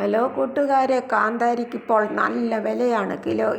Hello കൂട്ടുകാരെ കാന്താരിക്കിപ്പോൾ നല്ല വിലയാണ്. കിലോ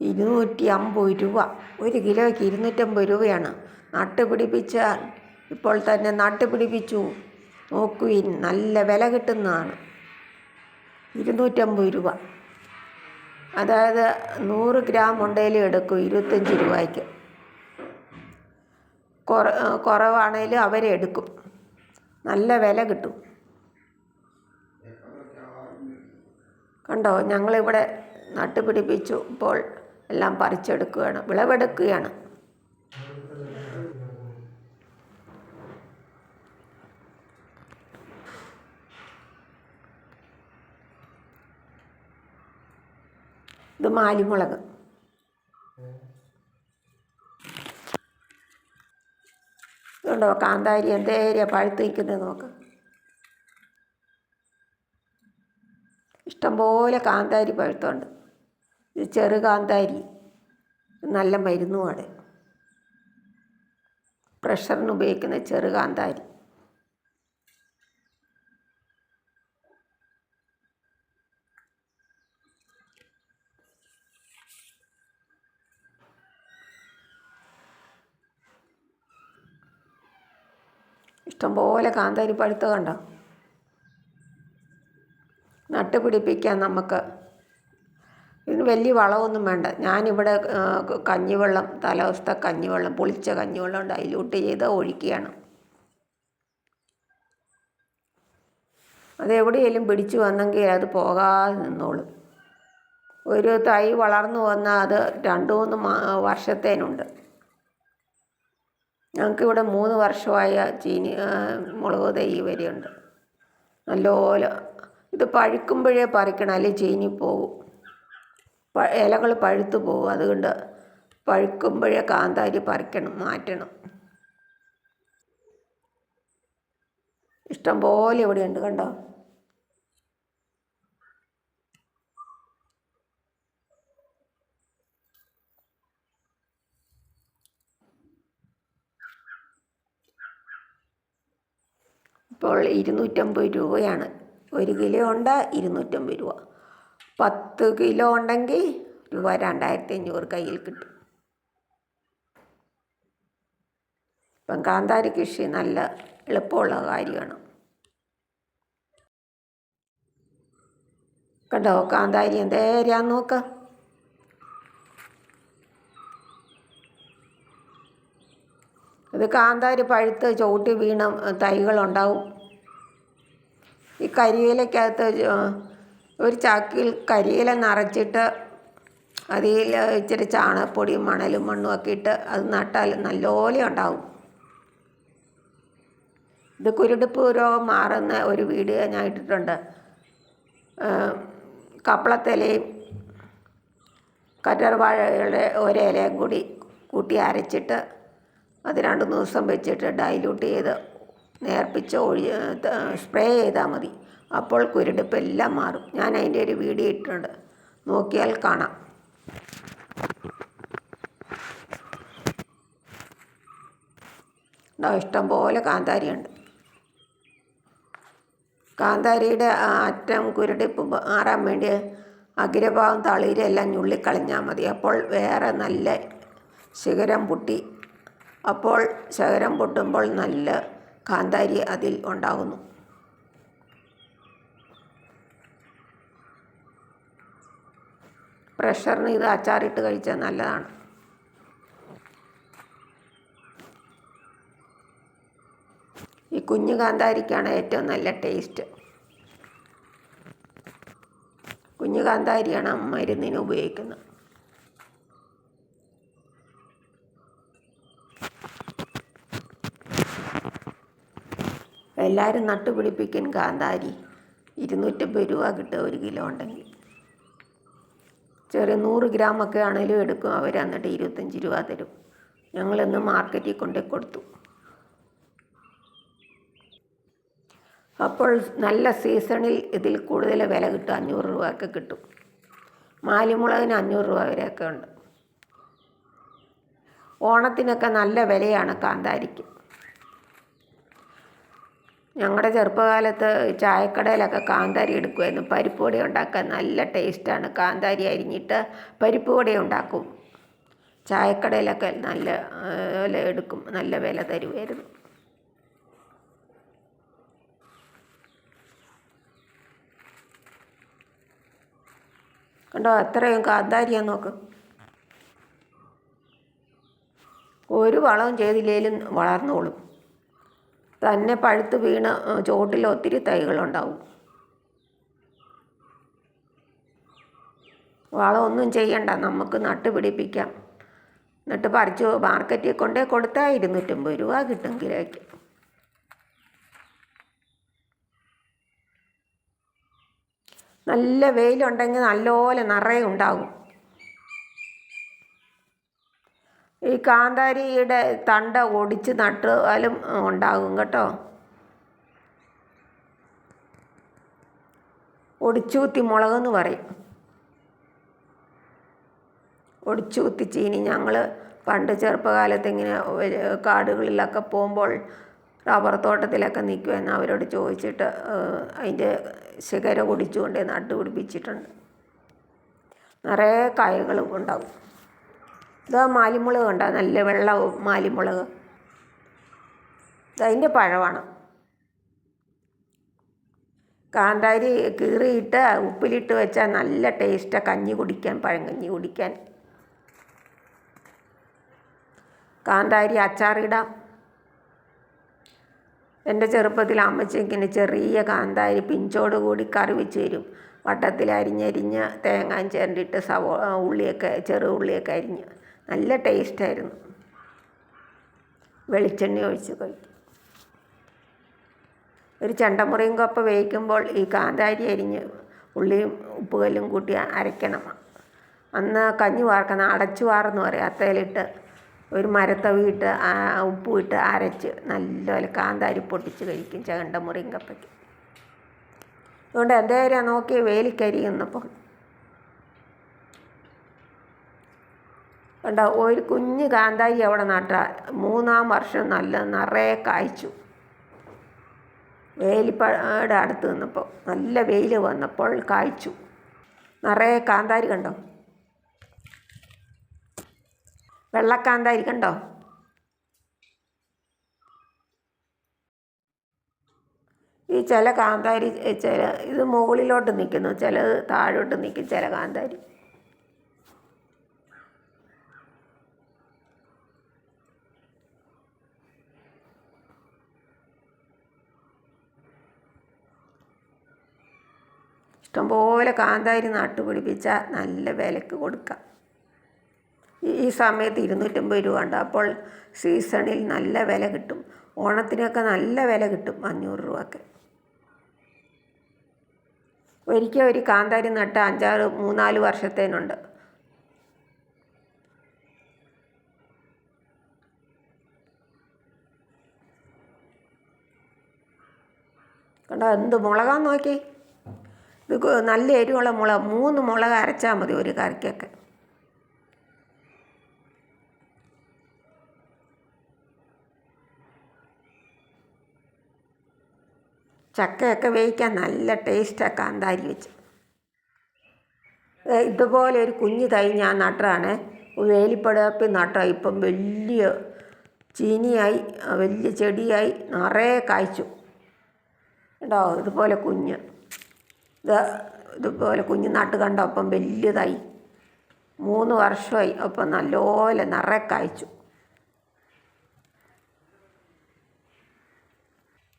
ഇരുന്നൂറ്റി അമ്പത് രൂപ. ഒരു കിലോയ്ക്ക് ഇരുന്നൂറ്റമ്പത് രൂപയാണ്. നട്ടുപിടിപ്പിച്ചാൽ ഇപ്പോൾ തന്നെ നട്ടുപിടിപ്പിച്ചു നോക്കുവിൻ നല്ല വില കിട്ടുന്നതാണ്. ഇരുന്നൂറ്റമ്പത് രൂപ. അതായത് നൂറ് ഗ്രാം ഉണ്ടെങ്കിലും എടുക്കും ഇരുപത്തഞ്ച് രൂപയ്ക്ക്. കുറ കുറവാണേലും അവരെടുക്കും നല്ല വില കിട്ടും. കണ്ടോ ഞങ്ങളിവിടെ നട്ടുപിടിപ്പിച്ചു. ഇപ്പോൾ എല്ലാം പറിച്ചെടുക്കുകയാണ് വിളവെടുക്കുകയാണ്. ഇത് മാലിമുളക്. ഇതുണ്ടോ കാന്താരി എന്തേരിയ പഴുത്ത് നിൽക്കുന്നത് നോക്ക്. ഇഷ്ടംപോലെ കാന്താരി പഴുത്തുണ്ട്. ഇത് ചെറു കാന്താരി. നല്ല മരുന്നുമാണ്. പ്രഷറിന് ഉപയോഗിക്കുന്ന ചെറു കാന്താരി. ഇഷ്ടംപോലെ കാന്താരി പഴുത്ത കണ്ടോ നട്ടുപിടിപ്പിക്കാൻ നമുക്ക് ഇതിന് വലിയ വളമൊന്നും വേണ്ട. ഞാനിവിടെ കഞ്ഞിവെള്ളം തലവസ്ഥ കഞ്ഞിവെള്ളം പുളിച്ച കഞ്ഞിവെള്ളം അതിലോട്ട് ചെയ്ത് ഒഴിക്കുകയാണ്. അതെവിടെയെങ്കിലും പിടിച്ചു വന്നെങ്കിൽ അത് പോകാതെ നിന്നോളും. ഒരു തൈ വളർന്നു വന്നാൽ അത് രണ്ട് മൂന്ന് വർഷത്തേനുണ്ട്. ഞങ്ങൾക്കിവിടെ മൂന്ന് വർഷമായ ചീനി മുളക് തൈ വരെയുണ്ട്. നല്ലപോലെ ഇത് പഴുക്കുമ്പോഴേ പറിക്കണം അല്ലെങ്കിൽ ചീഞ്ഞു പോകും ഇലകൾ പഴുത്തു പോകും അതുകൊണ്ട് പഴുക്കുമ്പോഴേ കാന്താരി പറിക്കണം മാറ്റണം. ഇഷ്ടം പോലെ ഇവിടെയുണ്ട് കണ്ടോ? ഇപ്പോൾ ഇരുന്നൂറ്റമ്പത് രൂപയാണ്. ഒരു കിലോ ഉണ്ട് ഇരുന്നൂറ്റമ്പത് രൂപ. പത്ത് കിലോ ഉണ്ടെങ്കിൽ രൂപ രണ്ടായിരത്തി അഞ്ഞൂറ് കയ്യിൽ കിട്ടും. ഇപ്പം കാന്താരി കൃഷി നല്ല എളുപ്പമുള്ള കാര്യമാണ്. കണ്ടോ കാന്താരി എന്തേരാന്ന് നോക്ക. ഇത് കാന്താരി പഴുത്ത് ചവിട്ടി വീണ തൈകളുണ്ടാവും. കരിയിലക്കകത്ത് ഒരു ചാക്കിൽ കരിയില നിറച്ചിട്ട് അതിൽ ഇച്ചിരി ചാണകപ്പൊടിയും മണലും മണ്ണും ഒക്കെ ഇട്ട് അത് നട്ടാൽ നല്ലപോലെ ഉണ്ടാവും. ഇത് കുരുടുപ്പ് രോഗം മാറുന്ന ഒരു വീഡിയോ ഞാൻ ഇട്ടിട്ടുണ്ട്. കപ്പളത്തിലയും കറ്റർവാഴയുടെ ഒരിലയും കൂടി കൂട്ടി അരച്ചിട്ട് അത് രണ്ട് ദിവസം വെച്ചിട്ട് ഡൈല്യൂട്ട് ചെയ്ത് നേർപ്പിച്ച് ഒഴി സ്പ്രേ ചെയ്താൽ മതി. അപ്പോൾ കുരുടിപ്പ് എല്ലാം മാറും. ഞാൻ അതിന്റെ ഒരു വീഡിയോ ഇട്ടിട്ടുണ്ട്. നോക്കിയാൽ കാണാം. ഇഷ്ടം പോലെ കാന്താരിയുണ്ട്. കാന്താരിയുടെ അറ്റം കുരുടിപ്പ് മാറാൻ വേണ്ടി അഗ്രഭാവം തളിരെല്ലാം ഞുള്ളിക്കളഞ്ഞാൽ മതി. അപ്പോൾ വേറെ നല്ല ശിഖരം പൊട്ടി. അപ്പോൾ ശിഖരം പൊട്ടുമ്പോൾ നല്ല കാന്താരി അതിൽ ഉണ്ടാകുന്നു. പ്രഷറിന് ഇത് അച്ചാറിട്ട് കഴിച്ചാൽ നല്ലതാണ്. ഈ കുഞ്ഞു കാന്താരിക്കാണ് ഏറ്റവും നല്ല ടേസ്റ്റ്. കുഞ്ഞു കാന്താരിയാണ് മരുന്നിന് ഉപയോഗിക്കുന്നത്. എല്ലാവരും നട്ടുപിടിപ്പിക്കും കാന്താരി. ഇരുന്നൂറ്റമ്പത് രൂപ കിട്ടുക ഒരു കിലോ ഉണ്ടെങ്കിൽ. ചെറിയ നൂറ് ഗ്രാമൊക്കെ ആണെങ്കിലും എടുക്കും അവർ എന്നിട്ട് ഇരുപത്തഞ്ച് രൂപ തരും. ഞങ്ങളിന്ന് മാർക്കറ്റിൽ കൊണ്ടു കൊടുത്തു. അപ്പോൾ നല്ല സീസണിൽ ഇതിൽ കൂടുതൽ വില കിട്ടും. അഞ്ഞൂറ് രൂപയൊക്കെ കിട്ടും. മാലിമുളകിന് അഞ്ഞൂറ് രൂപ വരെയൊക്കെ ഉണ്ട്. ഓണത്തിനൊക്കെ നല്ല വിലയാണ് കാന്താരിക്ക്. ഞങ്ങളുടെ ചെറുപ്പകാലത്ത് ചായക്കടയിലൊക്കെ കാന്താരി എടുക്കുമായിരുന്നു പരിപ്പ് വട ഉണ്ടാക്കാൻ നല്ല ടേസ്റ്റാണ്. കാന്താരി അരിഞ്ഞിട്ട് പരിപ്പ് വട ഉണ്ടാക്കും. ചായക്കടയിലൊക്കെ നല്ല വില എടുക്കും. നല്ല വില തരുമായിരുന്നു കണ്ടോ? അത്രയും കാന്താരിയാ നോക്ക്. ഒരു വളവും ചെയ്തില്ലേലും വളർന്നോളും. തന്നെ പഴുത്ത് വീണ ചോട്ടിൽ ഒത്തിരി തൈകളുണ്ടാവും. വളമൊന്നും ചെയ്യണ്ട നമുക്ക് നട്ട് പിടിപ്പിക്കാം. എന്നിട്ട് പറിച്ച് മാർക്കറ്റിൽ കൊണ്ടേ കൊടുത്താൽ ഇരുന്നൂറ്റമ്പത് രൂപ കിട്ടും കിലോയ്ക്ക്. നല്ല വെയിലുണ്ടെങ്കിൽ നല്ലപോലെ നിറയെ ഉണ്ടാകും ഈ കാന്താരിയുടെ തണ്ട ഒടിച്ച് നട്ടാലും ഉണ്ടാകും കേട്ടോ. ഒടിച്ചൂത്തി മുളകെന്ന് പറയും. ഒടിച്ചൂത്തി ചീനി. ഞങ്ങൾ പണ്ട് ചെറുപ്പകാലത്ത് ഇങ്ങനെ കാടുകളിലൊക്കെ പോകുമ്പോൾ റബ്ബർ തോട്ടത്തിലൊക്കെ നിൽക്കുമെന്ന് അവരോട് ചോദിച്ചിട്ട് അതിന്റെ ശിഖര ഒടിച്ചുകൊണ്ട് നട്ടുപിടിപ്പിച്ചിട്ടുണ്ട്. നിറയെ കായകളും ഉണ്ടാവും ഇതാ മാലിമുളക് കണ്ടോ? നല്ല വെള്ള മാലിമുളക്. അതിന്റെ പഴമാണ്. കാന്താരി കീറിയിട്ട് ഉപ്പിലിട്ട് വെച്ചാൽ നല്ല ടേസ്റ്റാണ് കഞ്ഞി കുടിക്കാൻ പഴം കഞ്ഞി കുടിക്കാൻ. കാന്താരി അച്ചാറിടാം. എന്റെ ചെറുപ്പത്തിൽ അമ്മച്ചി ഇങ്ങനെ ചെറിയ കാന്താരി പിഞ്ചോട് കൂടി കറി വെച്ച് തരും. വട്ടത്തിൽ അരിഞ്ഞരിഞ്ഞ് തേങ്ങ ചേർന്നിട്ട് സവോ ഉള്ളിയൊക്കെ ചെറു ഉള്ളിയൊക്കെ അരിഞ്ഞ്. നല്ല ടേസ്റ്റായിരുന്നു. വെളിച്ചെണ്ണ ഒഴിച്ച് കഴിക്കും ഒരു ചെണ്ടമുറിയും കപ്പ വേവിക്കുമ്പോൾ ഈ കാന്താരി അരിഞ്ഞ് ഉള്ളിയും ഉപ്പുകല്ലും കൂട്ടി അരയ്ക്കണം. അന്ന് കഞ്ഞി വാർക്കുന്ന അടച്ചു വാറെന്ന് പറയും. അത്തേലിട്ട് ഒരു മരത്തവിയിട്ട് ഉപ്പും ഇട്ട് അരച്ച് നല്ലപോലെ കാന്താരി പൊട്ടിച്ച് കഴിക്കും ചെണ്ടമുറിയും കപ്പയ്ക്ക്. അതുകൊണ്ട് എന്തേരാ നോക്കി വേലിക്കരിയുന്നപ്പോൾ. കണ്ട ഒരു കുഞ്ഞ് കാന്താരി അവിടെ നട്ട. മൂന്നാം വർഷം നല്ല നിറയെ കായ്ച്ചു. വേലിപ്പാട് അടുത്ത് നിന്നപ്പോൾ നല്ല വെയിൽ വന്നപ്പോൾ കായ്ച്ചു. നിറയെ കാന്താരി കണ്ടോ? വെള്ളക്കാന്താരി കണ്ടോ? ഈ ചില കാന്താരി ചില ഇത് മുകളിലോട്ട് നിൽക്കുന്നു ചിലത് താഴോട്ട് നിൽക്കും ചില കാന്താരി. ഇഷ്ടംപോലെ കാന്താരി നട്ടു പിടിപ്പിച്ചാൽ നല്ല വിലക്ക് കൊടുക്കാം. ഈ സമയത്ത് ഇരുന്നൂറ്റമ്പത് രൂപ ഉണ്ട്. അപ്പോൾ സീസണിൽ നല്ല വില കിട്ടും. ഓണത്തിനൊക്കെ നല്ല വില കിട്ടും അഞ്ഞൂറ് രൂപക്ക്. ഒരിക്കൽ ഒരു കാന്താരി നട്ട അഞ്ചാറ് മൂന്നാൽ വർഷത്തേനുണ്ട്. കണ്ടോ എന്ത് മുളകാന്ന് നോക്കി? നല്ല എരിവുള്ള മുളക് മൂന്ന് മുളക് അരച്ചാൽ മതി ഒരു കറിക്കൊക്കെ. ചക്കയൊക്കെ വേവിക്കാൻ നല്ല ടേസ്റ്റാണ് കാന്താരി വെച്ച്. ഇതുപോലെ ഒരു കുഞ്ഞു തൈ ഞാൻ നട്ടതാണ് വേലിപ്പടപ്പി നട്ട ഇപ്പം വലിയ ചീനിയായി വലിയ ചെടിയായി നിറയെ കായ്ച്ചു. കേട്ടോ ഇതുപോലെ കുഞ്ഞ്. ഇതുപോലെ കുഞ്ഞു കണ്ടപ്പം വലിയതായി. മൂന്ന് വർഷമായി അപ്പം നല്ലപോലെ നിറയെ കായ്ച്ചു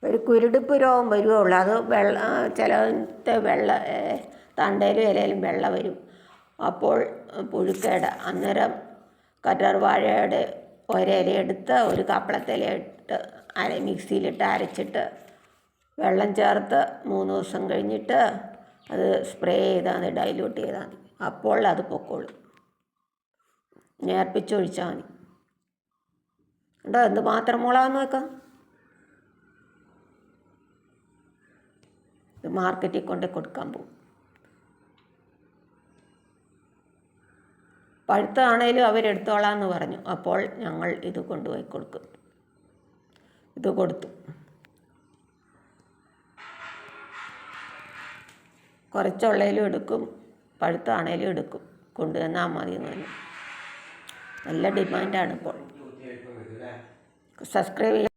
ഒരു കുരുടിപ്പ് രോഗം വരുവുള്ളൂ. അത് വെള്ള ചിലത്തെ വെള്ള തണ്ടയിലും ഇലയിലും വെള്ള വരും. അപ്പോൾ പുഴുക്കേട. അന്നേരം കറ്റാർവാഴയുടെ ഒരില എടുത്ത് ഒരു കപ്പളത്തില ഇട്ട് അര മിക്സിയിലിട്ട് അരച്ചിട്ട് വെള്ളം ചേർത്ത് മൂന്ന് ദിവസം കഴിഞ്ഞിട്ട് അത് സ്പ്രേ ചെയ്താൽ മതി ഡൈല്യൂട്ട് ചെയ്താൽ മതി. അപ്പോൾ അത് പൊക്കോളും. നേർപ്പിച്ചൊഴിച്ചാൽ മതി. ഉണ്ടോ എന്ത് മാത്രം മുളകാന്ന് വെക്കാം ഇത് മാർക്കറ്റിൽ കൊണ്ട് കൊടുക്കാൻ പോകും. പഴുത്താണേലും അവരെടുത്തോളാം എന്ന് പറഞ്ഞു. അപ്പോൾ ഞങ്ങൾ ഇത് കൊണ്ടുപോയി കൊടുക്കും. ഇത് കൊടുത്തു. കുറച്ചുള്ളതിലും എടുക്കും പഴുത്താണേലും എടുക്കും. കൊണ്ടുവന്നാൽ മതി എന്ന് പറഞ്ഞു. നല്ല ഡിമാൻഡാണ് ഇപ്പോൾ. സബ്സ്ക്രൈബ് ചെയ്യാൻ